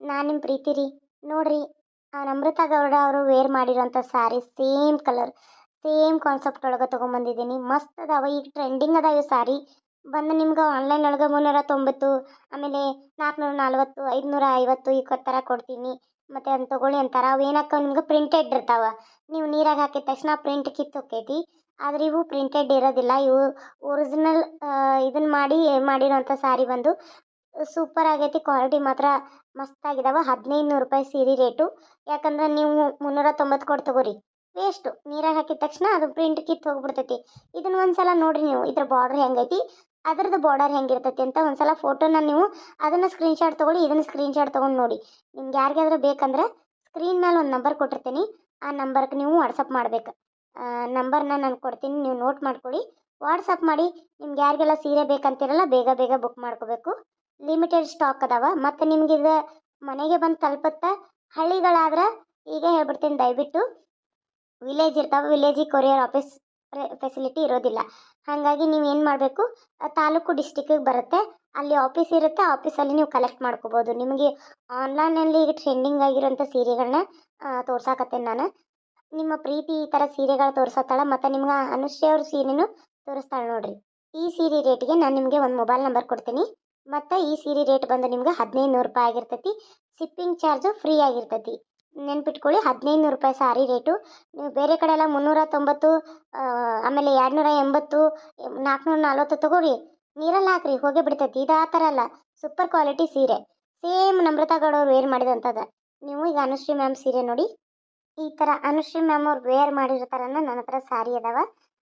ನಾನು ನಿಮ್ಮ ಪ್ರೀತಿ ರೀ ನೋಡ್ರಿ, ಆ ಅಮೃತ ಗೌಡ ಅವರು ವೇರ್ ಮಾಡಿರೋಂಥ sari same colour same concept ಒಳಗೆ ತೊಗೊಂಬಂದಿದ್ದೀನಿ. ಮಸ್ತ್ ಅದಾವ, ಈಗ ಟ್ರೆಂಡಿಂಗ್ ಅದಾವ ಈ ಸ್ಯಾರಿ ಬಂದು ನಿಮ್ಗೆ ಆನ್ಲೈನ್ ಒಳಗೆ ಮುನ್ನೂರ ತೊಂಬತ್ತು, ಆಮೇಲೆ ನಾಲ್ಕುನೂರ ನಲ್ವತ್ತು, ಐದುನೂರ ಐವತ್ತು ಈ ಥರ ಕೊಡ್ತೀನಿ. ಮತ್ತು ಅದನ್ನ ತೊಗೊಳ್ಳಿ ಅಂತಾರೆ. ಅವು ಏನಕ್ಕ, ನಿಮ್ಗೆ ಪ್ರಿಂಟೆಡ್ ಇರ್ತಾವ. ನೀವು ನೀರಾಗ ಹಾಕಿದ ತಕ್ಷಣ ಪ್ರಿಂಟ್ ಕಿತ್ತು ಹೋಕ್ಕೈತಿ. ಆದರೆ ಇವು ಪ್ರಿಂಟೆಡ್ ಇರೋದಿಲ್ಲ. ಇವು ಒರಿಜಿನಲ್ ಇದನ್ನು ಮಾಡಿ, ಮಾಡಿರೋಂಥ ಸ್ಯಾರಿ ಬಂದು ಸೂಪರ್ ಆಗೈತಿ ಕ್ವಾಲಿಟಿ ಮಾತ್ರ ಮಸ್ತ್ ಆಗಿದಾವ. ಹದಿನೈದು ನೂರು ರೂಪಾಯಿ ಸೀರೆ ರೇಟು ಯಾಕಂದ್ರೆ ನೀವು ಮುನ್ನೂರ ತೊಂಬತ್ತು ಕೊಟ್ಟು ತಗೋರಿ. ವೇಸ್ಟು ನೀರಾಗ ಹಾಕಿದ ತಕ್ಷಣ ಅದು ಪ್ರಿಂಟ್ ಕಿತ್ತು ಹೋಗ್ಬಿಡ್ತೈತಿ. ಇದನ್ನ ಒಂದ್ಸಲ ನೋಡ್ರಿ ನೀವು, ಇದ್ರ ಬಾರ್ಡ್ರ್ ಹೆಂಗೈತಿ, ಅದ್ರದ್ದು ಬಾರ್ಡರ್ ಹೆಂಗಿರ್ತೈತಿ ಅಂತ ಒಂದ್ಸಲ ಫೋಟೋನ ನೀವು ಅದನ್ನು ಸ್ಕ್ರೀನ್ಶಾಟ್ ತೊಗೊಳ್ಳಿ, ಇದನ್ನು ಸ್ಕ್ರೀನ್ಶಾಟ್ ತೊಗೊಂಡು ನೋಡಿ. ನಿಮ್ಗೆ ಯಾರಿಗಾದ್ರೂ ಬೇಕಂದ್ರೆ ಸ್ಕ್ರೀನ್ ಮೇಲೆ ಒಂದು ನಂಬರ್ ಕೊಟ್ಟಿರ್ತೀನಿ. ಆ ನಂಬರ್ಗೆ ನೀವು ವಾಟ್ಸಪ್ ಮಾಡ್ಬೇಕು. ನಂಬರ್ನ ನಾನು ಕೊಡ್ತೀನಿ, ನೀವು ನೋಟ್ ಮಾಡ್ಕೊಳ್ಳಿ ವಾಟ್ಸಪ್ ಮಾಡಿ, ನಿಮ್ಗೆ ಯಾರಿಗೆಲ್ಲ ಸೀರೆ ಬೇಕಂತಿರಲ್ಲ, ಬೇಗ ಬೇಗ ಬುಕ್ ಮಾಡ್ಕೋಬೇಕು. ಲಿಮಿಟೆಡ್ ಸ್ಟಾಕ್ ಅದಾವ. ಮತ್ತು ನಿಮ್ಗೆ ಇದು ಮನೆಗೆ ಬಂದು ತಲುಪುತ್ತೆ ಹಳ್ಳಿಗಳಾದ್ರೆ ಈಗ ಹೇಳ್ಬಿಡ್ತೀನಿ ದಯವಿಟ್ಟು ವಿಲೇಜ್ ಇರ್ತಾವೆ ವಿಲೇಜಿಗೆ ಕೊರಿಯರ್ ಆಫೀಸ್ ಫೆಸಿಲಿಟಿ ಇರೋದಿಲ್ಲ. ಹಾಗಾಗಿ ನೀವು ಏನು ಮಾಡಬೇಕು? ತಾಲೂಕು ಡಿಸ್ಟಿಕ್ಕಿಗೆ ಬರುತ್ತೆ. ಅಲ್ಲಿ ಆಫೀಸ್ ಇರುತ್ತೆ ಆಫೀಸಲ್ಲಿ ನೀವು ಕಲೆಕ್ಟ್ ಮಾಡ್ಕೋಬೋದು. ನಿಮಗೆ ಆನ್ಲೈನಲ್ಲಿ ಈಗ ಟ್ರೆಂಡಿಂಗ್ ಆಗಿರೋಂಥ ಸೀರೆಗಳನ್ನ ತೋರ್ಸಾಕತ್ತೇನೆ ನಾನು. ನಿಮ್ಮ ಪ್ರೀತಿ ಈ ಥರ ಸೀರೆಗಳು ತೋರ್ಸತ್ತಾಳ, ಮತ್ತು ನಿಮ್ಗೆ ಅನುಶ್ರೀ ಅವ್ರ ಸೀರೆನೂ ತೋರಿಸ್ತಾಳೆ ನೋಡಿರಿ. ಈ ಸೀರೆ ರೇಟ್ಗೆ ನಾನು ನಿಮಗೆ ಒಂದು ಮೊಬೈಲ್ ನಂಬರ್ ಕೊಡ್ತೀನಿ. ಮತ್ತು ಈ ಸೀರೆ ರೇಟ್ ಬಂದು ನಿಮ್ಗೆ ಹದಿನೈದು ನೂರು ರೂಪಾಯಿ ಆಗಿರ್ತೈತಿ. ಶಿಪ್ಪಿಂಗ್ ಚಾರ್ಜು ಫ್ರೀ ಆಗಿರ್ತೈತಿ. ನೆನ್ಪಿಟ್ಕೊಳ್ಳಿ ಹದಿನೈದು ನೂರು ರೂಪಾಯಿ ಸಾರಿ ರೇಟು ನೀವು ಬೇರೆ ಕಡೆ ಎಲ್ಲ ಮುನ್ನೂರ ತೊಂಬತ್ತು ಆಮೇಲೆ ಆಮೇಲೆ ಎರಡುನೂರ ಎಂಬತ್ತು ನಾಲ್ಕುನೂರ ನಲ್ವತ್ತು ತಗೋರಿ. ನೀರಲ್ಲಿ ಹಾಕ್ರಿ, ಹೋಗೇ ಬಿಡ್ತೈತಿ. ಇದು ಆ ಥರ ಅಲ್ಲ ಸೂಪರ್ ಕ್ವಾಲಿಟಿ ಸೀರೆ. ಸೇಮ್ ನಮ್ರತಾ ಗೌಡ ಅವ್ರು ವೇರ್ ಮಾಡಿದಂಥದ್ದು ನೀವು ಈಗ ಅನುಶ್ರೀ ಮ್ಯಾಮ್ ಸೀರೆ ನೋಡಿ, ಈ ಥರ ಅನುಶ್ರೀ ಮ್ಯಾಮ್ ಅವ್ರು ವೇರ್ ಮಾಡಿರೋ ಥರನ ನನ್ನ ಹತ್ರ ಸಾರಿ ಅದಾವ.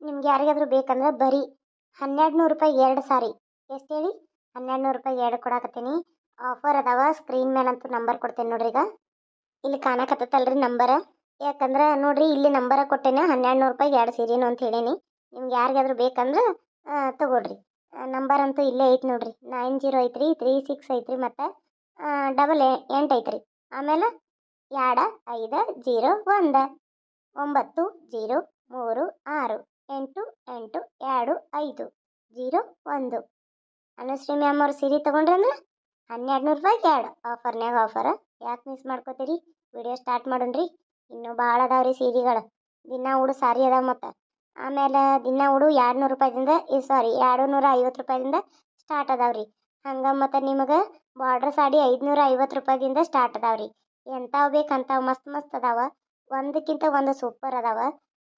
ನಿಮ್ಗೆ ಯಾರಿಗಾದ್ರೂ ಬೇಕಂದ್ರೆ ಬರೀ ಹನ್ನೆರಡು ನೂರು ರೂಪಾಯಿ ಎರಡು ಸಾರಿ. ಎಷ್ಟು ಹೇಳಿ? ಹನ್ನೆರಡು ನೂರು ರೂಪಾಯಿ ಎರಡು ಕೊಡಾಕತ್ತೀನಿ. ಆಫರ್ ಅದಾವ ಸ್ಕ್ರೀನ್ ಮೇಲಂತೂ ನಂಬರ್ ಕೊಡ್ತೇನೆ ನೋಡ್ರಿ ಈಗ. ಇಲ್ಲಿ ಕಾಣಕತ್ತಲ್ರಿ ನಂಬರ ಯಾಕಂದ್ರೆ ನೋಡ್ರಿ ಇಲ್ಲಿ ನಂಬರ ಕೊಟ್ಟೇನೆ ಹನ್ನೆರಡು ನೂರು ರೂಪಾಯಿ ಎರಡು ಸೀರೆನು ಅಂತ ಹೇಳೀನಿ. ನಿಮ್ಗೆ ಯಾರಿಗಾದ್ರೂ ಬೇಕಂದ್ರೆ ತಗೊಳ್ರಿ. ನಂಬರ್ ಅಂತೂ ಇಲ್ಲೇ ಐತೆ ನೋಡ್ರಿ. ನೈನ್ ಜೀರೋ ಐತ್ರಿ ತ್ರೀ ಸಿಕ್ಸ್ ಐತ್ರಿ ಮತ್ತು ಡಬಲ್ ಎಂಟು ಐತ್ರಿ. ಆಮೇಲೆ ಎರಡು, ಐದು ಜೀರೋ ಒಂದು, ಒಂಬತ್ತು ಜೀರೋ ಮೂರು, ಆರು, ಎಂಟು ಎಂಟು, ಎರಡು, ಐದು ಜೀರೋ ಒಂದು. ಅನುಶ್ರೀ ಮ್ಯಾಮ್ ಅವ್ರ ಸೀರೆ ತೊಗೊಂಡ್ರಿ ಅಂದ್ರೆ ಹನ್ನೆರಡು ನೂರು ರೂಪಾಯಿಗೆ ಎರಡು ಆಫರ್ನ್ಯಾಗ ಆಫರ್. ಯಾಕೆ ಮಿಸ್ ಮಾಡ್ಕೋತೀರಿ? ವಿಡಿಯೋ ಸ್ಟಾರ್ಟ್ ಮಾಡೋಣ್ರಿ. ಇನ್ನೂ ಭಾಳ ಅದಾವ್ರಿ ಸೀರೆಗಳು. ದಿನ ಉಡು ಸಾರಿ ಅದಾವ ಮತ್ತು. ಆಮೇಲೆ ದಿನ ಉಡು ಎರಡು ನೂರು ರೂಪಾಯಿಂದ ಈ ಸಾರಿ ಎರಡು ನೂರ ಐವತ್ತು ರೂಪಾಯಿಂದ ಸ್ಟಾರ್ಟ್ ಅದಾವ್ರಿ. ಹಂಗೆ ಮತ್ತು ನಿಮಗೆ ಬಾರ್ಡ್ರ್ ಸಾಡಿ ಐದುನೂರ ಐವತ್ತು ರೂಪಾಯಿಂದ ಸ್ಟಾರ್ಟ್ ಅದಾವ್ರಿ. ಎಂಥವು ಬೇಕು ಅಂಥವು ಮಸ್ತ್ ಮಸ್ತ್ ಅದಾವ. ಒಂದಕ್ಕಿಂತ ಒಂದು ಸೂಪರ್ ಅದಾವ.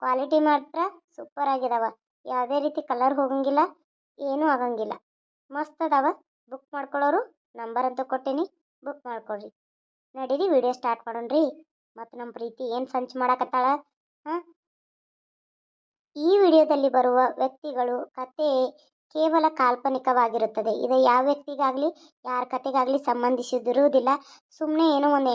ಕ್ವಾಲಿಟಿ ಮಾತ್ರ ಸೂಪರ್ ಆಗಿದಾವ. ಯಾವುದೇ ರೀತಿ ಕಲರ್ ಹೋಗಂಗಿಲ್ಲ, ಏನೂ ಆಗಂಗಿಲ್ಲ. ಮಸ್ತ್ ಅದಾವ. ಬುಕ್ ಮಾಡ್ಕೊಳ್ಳೋರು ನಂಬರ್ ಅಂತ ಕೊಟ್ಟೀನಿ. ಬುಕ್ ಮಾಡ್ಕೊಳ್ರಿ. ನಡೀರಿ ವಿಡಿಯೋ ಸ್ಟಾರ್ಟ್ ಮಾಡೋಣ್ರಿ. ಮತ್ತು ನಮ್ಮ ಪ್ರೀತಿ ಏನು ಸಂಚು ಮಾಡಕತ್ತಾಳ? ಹಾಂ? ಈ ವಿಡಿಯೋದಲ್ಲಿ ಬರುವ ವ್ಯಕ್ತಿಗಳು ಕತೆ ಕೇವಲ ಕಾಲ್ಪನಿಕವಾಗಿರುತ್ತದೆ. ಇದು ಯಾವ ವ್ಯಕ್ತಿಗಾಗಲಿ, ಯಾರ ಕತೆಗಾಗಲಿ ಸಂಬಂಧಿಸಿದಿರುವುದಿಲ್ಲ. ಸುಮ್ಮನೆ ಏನೋ ಒಂದು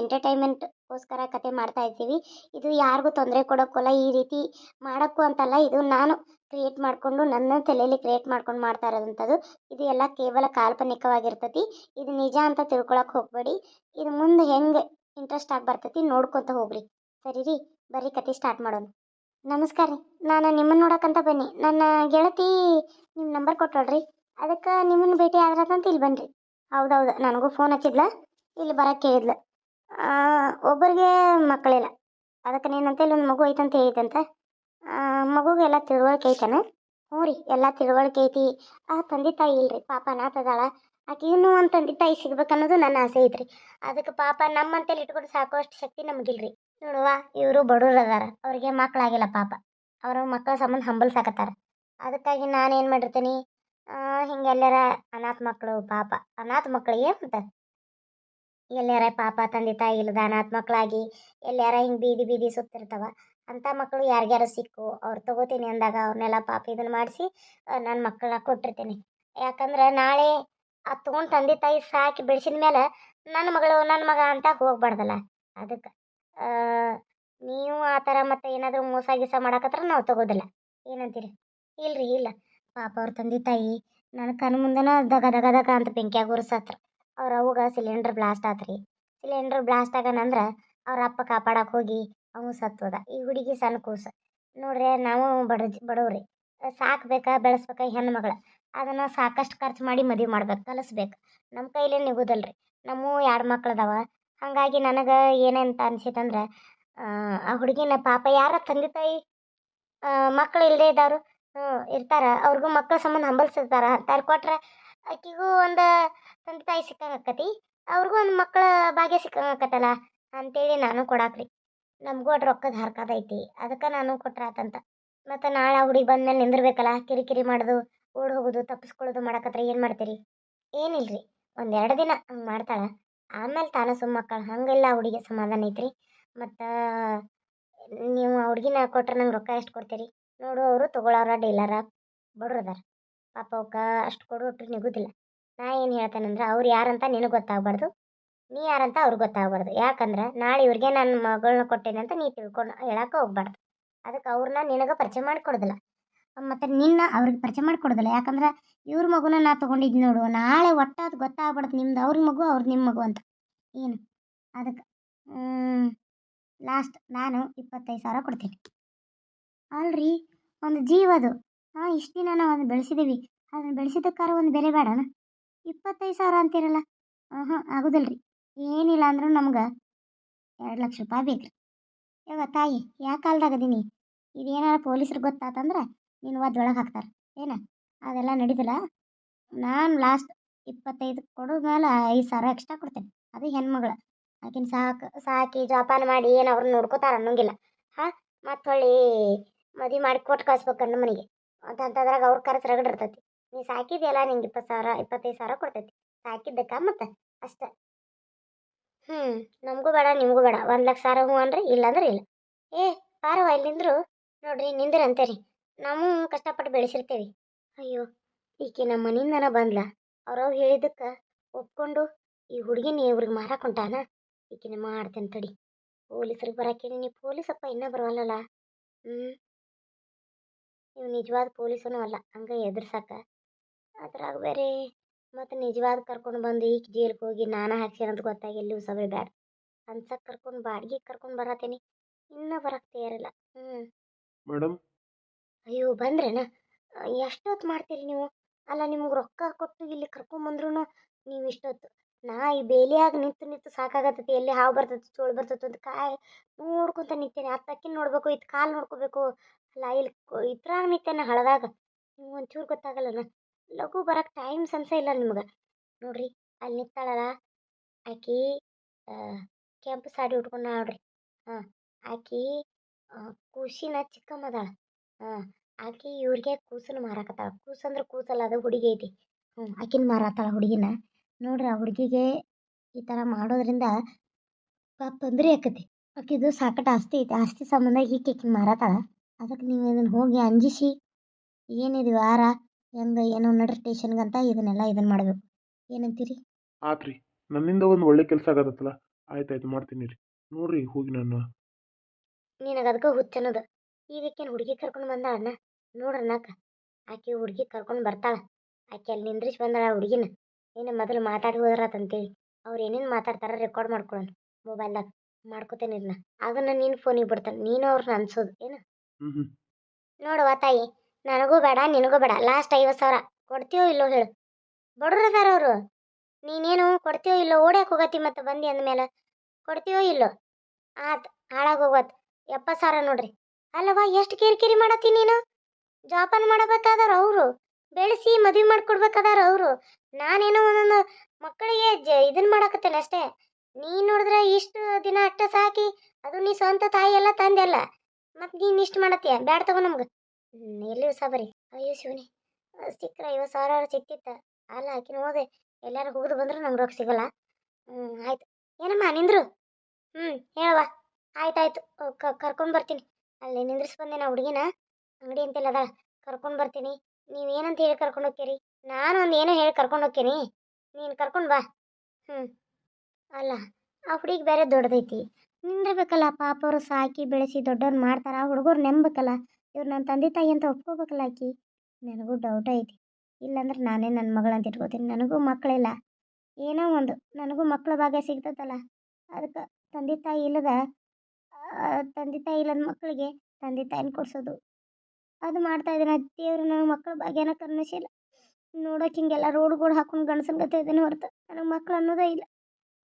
ಎಂಟರ್ಟೈನ್ಮೆಂಟ್ಗೋಸ್ಕರ ಕತೆ ಮಾಡ್ತಾ ಇದ್ದೀವಿ. ಇದು ಯಾರಿಗೂ ತೊಂದರೆ ಕೊಡೋಕ್ಕಲ್ಲ ಈ ರೀತಿ ಮಾಡೋಕ್ಕೂ ಅಂತಲ್ಲ, ಇದು ನಾನು ಕ್ರಿಯೇಟ್ ಮಾಡಿಕೊಂಡು ನನ್ನ ತಲೆಯಲ್ಲಿ ಕ್ರಿಯೇಟ್ ಮಾಡ್ಕೊಂಡು ಮಾಡ್ತಾ ಇರೋದಂಥದ್ದು. ಇದು ಎಲ್ಲ ಕೇವಲ ಕಾಲ್ಪನಿಕವಾಗಿರ್ತತಿ. ಇದು ನಿಜ ಅಂತ ತಿಳ್ಕೊಳಕ್ಕೆ ಹೋಗಬೇಡಿ. ಇದು ಮುಂದೆ ಹೆಂಗೆ ಇಂಟ್ರೆಸ್ಟ್ ಆಗಿ ಬರ್ತೈತಿ ನೋಡ್ಕೊತ ಹೋಗ್ರಿ. ಸರಿ ರೀ ಬರ್ರಿ ಕತೆ ಸ್ಟಾರ್ಟ್ ಮಾಡೋಣ. ನಮಸ್ಕಾರ ರೀ. ನಾನು ನಿಮ್ಮನ್ನು ನೋಡೋಕ್ಕಂತ ಬನ್ನಿ. ನನ್ನ ಗೆಳತಿ ನಿಮ್ಮ ನಂಬರ್ ಕೊಟ್ಟಳ್ರಿ ಅದಕ್ಕೆ ನಿಮ್ಮನ್ನು ಭೇಟಿ ಆದ್ರಂತ ಇಲ್ಲಿ ಬನ್ನಿರಿ ಹೌದೌದು. ನನಗೂ ಫೋನ್ ಹಚ್ಚಿದ್ಲ. ಇಲ್ಲಿ ಬರಕ್ಕೆ ಹೇಳಿದ್ಲು ಒಬ್ಬರಿಗೆ ಮಕ್ಕಳಿಲ್ಲ. ಅದಕ್ಕೆ ಏನಂತ ಇಲ್ಲಿ ಒಂದು ಮಗು ಐತಂತ ಹೇಳಿದಂತೆ ಮಗುಗೆ ಎಲ್ಲ ತಿಳುವಳಿಕೆ ಐತನ? ಹ್ಞೂ ರೀ, ಎಲ್ಲ ತಿಳುವಳಿಕೆ ಐತಿ. ಆ, ತಂದೆ ತಾಯಿ ಇಲ್ರಿ ಪಾಪ ಅಕಿ ಇನ್ನು ಒಂದು ತಂದೆ ತಾಯಿ ಸಿಗ್ಬೇಕು ಅನ್ನೋದು ನನ್ನ ಆಸೆ ಐತ್ರಿ. ಅದಕ್ಕೆ ಪಾಪ ನಮ್ಮಂತೇಳಿ ಇಟ್ಕೊಂಡು ಸಾಕುವಷ್ಟು ಶಕ್ತಿ ನಮಗಿಲ್ರಿ. ನೋಡುವ ಇವರು ಬಡವ್ರು ಅದಾರ. ಅವ್ರಿಗೆ ಮಕ್ಕಳಾಗಿಲ್ಲ ಪಾಪ. ಅವ್ರ ಮಕ್ಕಳ ಸಂಬಂಧ ಹಂಬಲ್ಸಾಕತ್ತಾರ ಅದಕ್ಕಾಗಿ ನಾನೇನು ಮಾಡಿರ್ತೀನಿ? ಹಿಂಗೆಲ್ಲರ ಅನಾಥ ಮಕ್ಕಳು ಪಾಪ. ಅನಾಥ ಮಕ್ಕಳಿಗೆ ಅಂತ. ಎಲ್ಲಾರ ಪಾಪ ತಂದೆ ತಾಯಿ ಇಲ್ಲದ ಅನಾಥ ಮಕ್ಕಳಾಗಿ ಎಲ್ಲಾರ ಹಿಂಗೆ ಬೀದಿ ಬೀದಿ ಸುತ್ತಿರ್ತಾವ. ಅಂಥ ಮಕ್ಕಳು ಯಾರ್ಗ್ಯಾರು ಸಿಕ್ಕು, ಅವ್ರು ತಗೋತೀನಿ ಅಂದಾಗ ಅವ್ರನ್ನೆಲ್ಲ ಪಾಪ ಇದನ್ನು ಮಾಡಿಸಿ ನನ್ನ ಮಕ್ಕಳನ್ನ ಕೊಟ್ಟಿರ್ತೀನಿ. ಯಾಕಂದ್ರೆ ನಾಳೆ ಅದು ತೊಗೊಂಡು ತಂದೆ ತಾಯಿ ಸಾಕಿ ಬೆಳೆಸಿದ ಮೇಲೆ ನನ್ನ ಮಗಳು ನನ್ನ ಮಗ ಅಂತ ಹೋಗ್ಬಾರ್ದಲ್ಲ. ಅದಕ್ಕೆ ನೀವು ಆ ಥರ ಮತ್ತೆ ಏನಾದರೂ ಮೋಸ ಗೀಸ ಮಾಡಕತ್ರ ನಾವು ತಗೋದಿಲ್ಲ. ಏನಂತೀರಿ? ಇಲ್ರಿ, ಇಲ್ಲ. ಪಾಪ ಅವ್ರ ತಂದೆ ತಾಯಿ ನನ್ನ ಕಣ್ಣು ಮುಂದೆನ ದಗ ದಗ ದಗ ಅಂತ ಬೆಂಕಿಯಾಗ ಉರ್ಸತ್ರ. ಅವ್ರ ಅವ್ವಗ ಸಿಲಿಂಡ್ರ್ ಬ್ಲಾಸ್ಟ್ ಆತ್ರಿ. ಸಿಲಿಂಡ್ರ್ ಬ್ಲಾಸ್ಟ್ ಆಗನಂದ್ರೆ ಅವ್ರ ಅಪ್ಪ ಕಾಪಾಡಕ್ಕೆ ಹೋಗಿ ಅವನು ಸತ್ತೋದ. ಈ ಹುಡುಗಿ ಸಣ್ಣ ಕೂಸು. ನೋಡ್ರಿ ನಾವು ಬಡ ಬಡವ್ರಿ. ಸಾಕ್ಬೇಕಾ ಬೆಳೆಸ್ಬೇಕಾ ಹೆಣ್ಣು ಮಗಳ. ಅದನ್ನು ಸಾಕಷ್ಟು ಖರ್ಚು ಮಾಡಿ ಮದುವೆ ಮಾಡ್ಬೇಕು, ಕಲಿಸ್ಬೇಕು. ನಮ್ಮ ಕೈಲೇ ನಿಗುದಲ್ರಿ. ನಮ್ಮ ಎರಡು ಅದಾವ ಹಾಗಾಗಿ ನನಗೆ ಏನಂತ ಅನ್ಸಿತ್ತಂದ್ರೆ ಆ ಹುಡುಗಿನ ಪಾಪ ಯಾರ ತಂದೆ ತಾಯಿ ಮಕ್ಕಳು ಇಲ್ಲದೆ ಇದ್ದವರು ಇರ್ತಾರೆ. ಅವ್ರಿಗೂ ಮಕ್ಕಳ ಸಂಬಂಧ ಹಂಬಲ್ಸಿರ್ತಾರೆ. ಅಂತಾರೆ ಕೊಟ್ರೆ ಆಕಿಗೂ ಒಂದು ತಂದೆ ತಾಯಿ ಸಿಕ್ಕಂಗೆ ಅವ್ರಿಗೂ ಒಂದು ಮಕ್ಕಳ ಭಾಗ್ಯ ಸಿಕ್ಕಂಗೆ ಆಕತ್ತಲ್ಲ ಅಂತೇಳಿ ನಾನು ಕೊಡಾಕ್ರಿ. ನಮಗೂ ಅಟ್ ರೊಕ್ಕದ ಹರ್ಕದೈತಿ, ಅದಕ್ಕೆ ನಾನು ಕೊಟ್ರಾತಂತ. ಮತ್ತು ನಾಳೆ ಹುಡುಗಿ ಬಂದ್ಮೇಲೆ ನಿಂದಿರ್ಬೇಕಲ್ಲ, ಕಿರಿಕಿರಿ ಮಾಡೋದು, ಓಡ್ ಹೋಗೋದು, ತಪ್ಪಿಸ್ಕೊಳ್ಳೋದು ಮಾಡಕತ್ರ ಏನು ಮಾಡ್ತೀರಿ? ಏನಿಲ್ರಿ, ಒಂದೆರಡು ದಿನ ಹಂಗೆ ಮಾಡ್ತಾಳೆ. ಆಮೇಲೆ ತಾನೇ ಸುಮ್ಮ ಮಕ್ಕಳು ಹಂಗೆಲ್ಲ ಹುಡುಗಿ ಸಮಾಧಾನ ಐತ್ರಿ. ಮತ್ತು ನೀವು ಆ ಹುಡುಗಿನ ಕೊಟ್ರೆ ನಂಗೆ ರೊಕ್ಕ ಎಷ್ಟು ಕೊಡ್ತೀರಿ? ನೋಡು, ಅವರು ತೊಗೊಳೋರ ಡೀಲರ ಬಡ್ರದಾರ. ಪಾಪ ಅವ್ಕೆ ಅಷ್ಟು ಕೊಡು ಒಟ್ಟು ನಿಗುದಿಲ್ಲ. ನಾ ಏನು ಹೇಳ್ತೇನೆಂದ್ರೆ ಅವ್ರು ಯಾರಂತ ನಿನಗೆ ಗೊತ್ತಾಗಬಾರ್ದು, ನೀ ಯಾರಂತ ಅವ್ರಿಗೆ ಗೊತ್ತಾಗಬಾರ್ದು. ಯಾಕಂದ್ರೆ ನಾಳೆ ಇವ್ರಿಗೆ ನನ್ನ ಮಗಳನ್ನ ಕೊಟ್ಟೇನಂತ ನೀ ತಿಳ್ಕೊಂಡು ಹೇಳಕ್ಕೆ ಹೋಗ್ಬಾರ್ದು. ಅದಕ್ಕೆ ಅವ್ರನ್ನ ನಿನಗೆ ಪರಿಚಯ ಮಾಡಿಕೊಡೋದಿಲ್ಲ. ಮತ್ತು ನಿನ್ನ ಅವ್ರಿಗೆ ಪರಿಚಯ ಮಾಡಿಕೊಡೋದಿಲ್ಲ. ಯಾಕಂದ್ರೆ ಇವ್ರ ಮಗುನ ನಾ ತೊಗೊಂಡಿದ್ದು ನೋಡು, ನಾಳೆ ಒಟ್ಟು ಅದು ಗೊತ್ತಾಗ್ಬಾರ್ದು ನಿಮ್ದು ಅವ್ರ ಮಗು, ಅವ್ರು ನಿಮ್ಮ ಮಗು ಅಂತ. ಏನು? ಅದಕ್ಕೆ ಲಾಸ್ಟ್ ನಾನು ಇಪ್ಪತ್ತೈದು ಸಾವಿರ ಕೊಡ್ತೀನಿ. ಅಲ್ರಿ, ಒಂದು ಜೀವ ಅದು ಹಾಂ, ಇಷ್ಟು ದಿನ ನಾವು ಅದನ್ನ ಬೆಳೆಸಿದ್ದೀವಿ ಅದನ್ನು ಬೆಳೆಸಿದ್ದಕ್ಕಾರ ಒಂದು ಬೆಲೆ ಬೇಡಣ ಇಪ್ಪತ್ತೈದು ಸಾವಿರ ಅಂತೀರಲ್ಲ? ಹಾಂ ಹಾಂ ಆಗೋದಿಲ್ಲ ರೀ ಏನಿಲ್ಲ ಅಂದ್ರೂ ನಮ್ಗೆ ಎರಡು ಲಕ್ಷ ರೂಪಾಯಿ ಬೇಕು ರೀ ಇವಾಗ ತಾಯಿ ಯಾವ ಕಾಲ್ದಾಗ ಅದೀನಿ? ಇದೇನಾರ ಪೊಲೀಸ್ರಿಗೆ ಗೊತ್ತಾತಂದ್ರೆ ನೀನು ಒದ್ದೊಳಗೆ ಹಾಕ್ತಾರೆ. ಏನು? ಅದೆಲ್ಲ ನಡೀತಿಲ್ಲ ನಾನು ಲಾಸ್ಟ್ ಇಪ್ಪತ್ತೈದು ಕೊಡೋದ್ಮೇಲೆ ಐದು ಸಾವಿರ ಎಕ್ಸ್ಟ್ರಾ ಕೊಡ್ತೇನೆ. ಅದು ಹೆಣ್ಮಗಳು. ಆಕಿನ ಸಾಕು, ಸಾಕಿ, ಜೋಪಾನ ಮಾಡಿ ಏನು ಅವ್ರನ್ನ ನೋಡ್ಕೋತಾರೆ ಅನ್ನೋಂಗಿಲ್ಲ. ಹಾಂ ಮತ್ತು ಹೊಳ್ಳಿ ಮದುವೆ ಮಾಡಿ ಕೊಟ್ಟು ಕಳಿಸ್ಬೇಕು ನಮ್ಮ ಮನೆಗೆ. ಅಂತ ಅಂತದ್ರಾಗ ಅವ್ರ ಖರ್ಚು ರಗಡ್ ಇರ್ತೈತಿ. ನೀ ಸಾಕಿದೆಯಲ್ಲ ನಿಂಗೆ ಇಪ್ಪತ್ತು ಸಾವಿರ, ಇಪ್ಪತ್ತೈದು ಸಾವಿರ ಕೊಡ್ತೈತಿ. ಸಾಕಿದ್ದಕ್ಕ ಮತ್ತೆ ಅಷ್ಟೇ. ಹ್ಞೂ ನಮಗೂ ಬೇಡ, ನಿಮಗೂ ಬೇಡ. ಒಂದು ಲಕ್ಷ ಸಾವಿರ ಹ್ಞೂ ಅಂದ್ರೆ ಇಲ್ಲಾಂದ್ರೆ ಇಲ್ಲ. ಏ ಪಾರವ ಇಲ್ಲಿಂದ್ರು ನೋಡ್ರಿ ನಿಂದ್ರ ಅಂತೀರಿ ನಾವು ಕಷ್ಟಪಟ್ಟು ಬೆಳೆಸಿರ್ತೀವಿ. ಅಯ್ಯೋ, ಈಕೆ ನಮ್ಮ ಮನೆಯಿಂದನ ಬಂದ್ಲ. ಅವ್ರವ್ರು ಹೇಳಿದ್ದಕ್ಕೆ ಒಪ್ಕೊಂಡು ಈ ಹುಡುಗಿನ ಇವ್ರಿಗೆ ಮಾರಾಕೊಂಟಾನ? ಈಕಿನ ಮಾಡ್ತೇನೆ ತಡಿ. ಪೊಲೀಸ್ರಿಗೆ ಬರಾಕೇನಿ ನೀ ಪೊಲೀಸಪ್ಪ, ಇನ್ನೂ ಬರವಲ್ಲಲ್ಲ ಹ್ಞೂ ನೀವು ನಿಜವಾದ ಪೊಲೀಸನೂ ಅಲ್ಲ ಹಂಗೆ ಎದುರ್ಸಕ್ಕ ಅದ್ರಾಗ ಬೇರೆ ಮತ್ತು ನಿಜವಾದ ಕರ್ಕೊಂಡು ಬಂದು ಈಗ ಜೇಲ್ಗೆ ಹೋಗಿ ನಾನು ಹಾಕ್ಸ್ಯಾನಂತ ಅಂತ ಗೊತ್ತಾಗಿ ಎಲ್ಲೂ ಸಭೆ ಬ್ಯಾಡ. ಅನ್ಸಕ್ಕೆ ಕರ್ಕೊಂಡು ಬಾಡಿಗೆ ಕರ್ಕೊಂಡು ಬರತ್ತೀನಿ ಇನ್ನೂ ಬರಕ್ಕೆ ತಯಾರಿಲ್ಲ. ಹ್ಞೂ ಮೇಡಮ್ ಅಯ್ಯೋ ಬಂದ್ರೇನ? ಎಷ್ಟೊತ್ತು ಮಾಡ್ತೀರಿ ನೀವು? ಅಲ್ಲ ನಿಮ್ಗೆ ರೊಕ್ಕ ಕೊಟ್ಟು ಇಲ್ಲಿ ಕರ್ಕೊಂಬಂದ್ರೂ ನೀವು ಇಷ್ಟೊತ್ತು. ನಾ ಈ ಬೇಲಿಯಾಗ ನಿಂತು ನಿಂತು ಸಾಕಾಗತ್ತೈತಿ ಎಲ್ಲಿ ಹಾವು ಬರ್ತೈತಿ ಚೋಳು ಬರ್ತೈತಿ ಅಂತ ಕಾಯಿ ನೋಡ್ಕೊಂತ ನಿಂತೇನೆ. ಆ ತಕ್ಕಿನ ನೋಡಬೇಕು ಇದು ಕಾಲು ನೋಡ್ಕೋಬೇಕು. ಅಲ್ಲ, ಇಲ್ಲಿ ಇದ್ರಾಗ ನಿಂತೇನೆ ಹಳದಾಗ ನಿಮ್ಗೆ ಒಂಚೂರು ಗೊತ್ತಾಗಲ್ಲನ? ಲಘು ಬರಕ್ಕೆ ಟೈಮ್ ಸನ್ಸ ಇಲ್ಲ ನಿಮ್ಗೆ. ನೋಡ್ರಿ, ಅಲ್ಲಿ ನಿಂತಾಳಲ್ಲ, ಆಕಿ ಕೆಂಪು ಸಾಡಿ ಉಟ್ಕೊಂಡು ನೋಡ್ರಿ. ಹಾಂ, ಆಕಿ ಕೂಸಿನ ಚಿಕ್ಕಮ್ಮ ಅದಾಳ. ಹಾಂ, ಆಕಿ ಇವ್ರಿಗೆ ಕೂಸನ್ನು ಮಾರಾಕತ್ತಾಳ. ಕೂಸು ಅಂದ್ರೆ ಕೂಸಲ್ಲ, ಅದು ಹುಡುಗಿ ಐತಿ. ಹ್ಞೂ ಆಕಿನ ಮಾರಾತಾಳ ಹುಡುಗಿನ. ನೋಡ್ರಿ, ಆ ಹುಡುಗಿಗೆ ಈ ಥರ ಮಾಡೋದ್ರಿಂದ ಪಾಪ ತೊಂದರೆ ಆಕತಿ. ಆಕಿದು ಸಾಕಟ್ಟು ಆಸ್ತಿ ಐತಿ. ಆಸ್ತಿ ಸಂಬಂಧ ಈಕೆ ಆಕಿನ ಮಾರಾತಾಳ. ಅದಕ್ಕೆ ನೀವು ಇದನ್ನು ಹೋಗಿ ಅಂಜಿಸಿ ಏನಿದು ವಾರ ಹೆಂಗೆ ಏನೋ ನಡ್ರಿ ಸ್ಟೇಷನ್ಗೆ ಅಂತ ಇದನ್ನೆಲ್ಲ ಇದನ್ನು ಮಾಡಬೇಕು. ಏನಂತೀರಿ? ಆತ್ರಿ ನನ್ನಿಂದ ಒಂದು ಒಳ್ಳೆ ಕೆಲಸ ಆಗತ್ತಲ್ಲ ಆಯ್ತು ಮಾಡ್ತೀನಿ ರೀ ನೋಡ್ರಿ ಹೋಗಿ ನಾನು ನಿನಗೆ ಅದಕ್ಕೆ ಹುಚ್ಚನದು. ಈಗ ಆಕಿನ ಹುಡುಗಿ ಕರ್ಕೊಂಡು ಬಂದಾಳಣ್ಣ ನೋಡ್ರಣ್ಣಕ್ಕ ಆಕೆ ಹುಡುಗಿ ಕರ್ಕೊಂಡು ಬರ್ತಾಳೆ. ಆಕೆ ಅಲ್ಲಿ ನಿಂದ್ರಿಸಿ ಬಂದಾಳ ಹುಡುಗಿನ. ಏನು ಮೊದಲು ಮಾತಾಡಿ ಹೋದ್ರಾತಂತೇಳಿ ಅವ್ರು ಏನೇನು ಮಾತಾಡ್ತಾರ ರೆಕಾರ್ಡ್ ಮಾಡ್ಕೊಳ್ಳೋಣ ಮೊಬೈಲ್ದಾಗ ಮಾಡ್ಕೋತೇನೆ ಇದನ್ನ ಅದನ್ನ ನೀನು ಫೋನಿಗೆ ಬಿಡ್ತಾನೆ. ನೀನು ಅವ್ರನ್ನ ಅನ್ಸೋದು ಏನು? ನೋಡುವ ತಾಯಿ, ನನಗೂ ಬೇಡ, ನಿನಗೂ ಬೇಡ. ಲಾಸ್ಟ್ ಐವತ್ತು ಸಾವಿರ. ಕೊಡ್ತೀಯೋ ಇಲ್ಲೋ ಹೇಳು. ಬಡ್ರು ಅದಾರ ಅವರು. ನೀನೇನು ಕೊಡ್ತೀಯೋ ಇಲ್ಲೋ ಓಡ್ಯಾಕೆ ಹೋಗತಿ ಮತ್ತೆ ಬಂದಿ ಅಂದಮೇಲೆ. ಕೊಡ್ತೀಯೋ ಇಲ್ಲೋ? ಆತ್, ಹಾಳಾಗಿ ಹೋಗತ್ ಎಪ್ಪತ್ತು ಸಾವಿರ ನೋಡ್ರಿ. ಅಲ್ಲವಾ ಎಷ್ಟು ಕಿರಿಕಿರಿ ಮಾಡತ್ತಿ ನೀನು? ಜೋಪಾನ ಮಾಡಬೇಕಾದಾರ ಅವರು. ಬೆಳೆಸಿ ಮದುವೆ ಮಾಡ್ಕೊಡ್ಬೇಕಾದಾರ ಅವರು. ನಾನೇನೋ ಒಂದೊಂದು ಮಕ್ಕಳಿಗೆ ಜ ಇದನ್ನ ಮಾಡಕತ್ತೇನೆ ಅಷ್ಟೇ. ನೀನು ನೋಡಿದ್ರೆ ಇಷ್ಟು ದಿನ ಅಟ್ಟ ಸಾಕಿ ಅದು ನೀ ಸ್ವಂತ ತಾಯಿ ಎಲ್ಲ ತಂದೆಲ್ಲ ಮತ್ತು ನೀನು ಇಷ್ಟು ಮಾಡತ್ತೀಯ? ಬ್ಯಾಡ ತಗೋ ನಮ್ಗೆ. ಎಲ್ಲಿ ಸಾಬರಿ ಅಯ್ಯೋ ಶಿವನಿ. ಸಿಕ್ಕರೆ ಐವತ್ತು ಸಾವಿರ ಸಿಕ್ತಿತ್ತ. ಅಲ್ಲ, ಆಕಿನ ಹೋದೆ. ಎಲ್ಲಾರು ಹೋಗುದು ಬಂದ್ರೆ ನಂಗೆ ರೊಕ್ಕ ಸಿಗಲ್ಲ. ಹ್ಞೂ ಆಯ್ತು. ಏನಮ್ಮ, ನಿಂದ್ರು? ಹ್ಞೂ ಹೇಳವಾ ಆಯ್ತಾಯ್ತು. ಕರ್ಕೊಂಡು ಬರ್ತೀನಿ. ಅಲ್ಲಿ ನಿಂದ್ರಿಸಿ ಬಂದೆ ನಾ ಹುಡುಗಿನ. ಅಂಗಡಿ ಅಂತೆಲ್ಲ ಅದ ಕರ್ಕೊಂಡು ಬರ್ತೀನಿ. ನೀವು ಏನಂತ ಹೇಳಿ ಕರ್ಕೊಂಡು ಹೋಗ್ತೀರಿ? ನಾನು ಒಂದು ಏನೋ ಹೇಳಿ ಕರ್ಕೊಂಡು ಹೋಗ್ತೀನಿ. ನೀನು ಕರ್ಕೊಂಡು ಬಾ. ಹ್ಞೂ ಅಲ್ಲ, ಆ ಹುಡುಗಿ ಬೇರೆ ದೊಡ್ಡದೈತಿ. ನಿಂದಿರ್ಬೇಕಲ್ಲ ಪಾಪ ಅವರು ಸಾಕಿ ಬೆಳೆಸಿ ದೊಡ್ಡವ್ರು ಮಾಡ್ತಾರೆ, ಹುಡುಗರು ನೆಂಬಬೇಕಲ್ಲ, ಇವ್ರು ನನ್ನ ತಂದೆ ತಾಯಿ ಅಂತ ಒಪ್ಕೋಬೇಕಲ್ಲ ಆಕಿ. ನನಗೂ ಡೌಟ್ ಐತಿ. ಇಲ್ಲಾಂದ್ರೆ ನಾನೇ ನನ್ನ ಮಗಳಂತ ಇಟ್ಕೋತೀನಿ. ನನಗೂ ಮಕ್ಕಳಿಲ್ಲ ಏನೋ ಒಂದು, ನನಗೂ ಮಕ್ಕಳ ಭಾಗ್ಯ ಸಿಗ್ತದಲ್ಲ. ಅದಕ್ಕೆ ತಂದೆ ತಾಯಿ ಇಲ್ಲದ ತಂದೆ ತಾಯಿ ಇಲ್ಲದ ಮಕ್ಕಳಿಗೆ ತಂದೆ ತಾಯಿನ ಕೊಡ್ಸೋದು. ಅದು ಮಾಡ್ತಾ ಇದ್ದೀನಿ. ದೇವರು ನನಗೆ ಮಕ್ಕಳ ಭಾಗ್ಯನ ಕರುಣಿಸಿಲ್ಲ. ನೋಡೋಕೆ ಹಿಂಗೆಲ್ಲ ರೋಡ್ಗಳು ಹಾಕೊಂಡು ಗಂಡಸನ ಗತೆ ಇದ್ದೀನಿ ಹೊರತು. ನನಗೆ ಮಕ್ಕಳು ಅನ್ನೋದೇ ಇಲ್ಲ.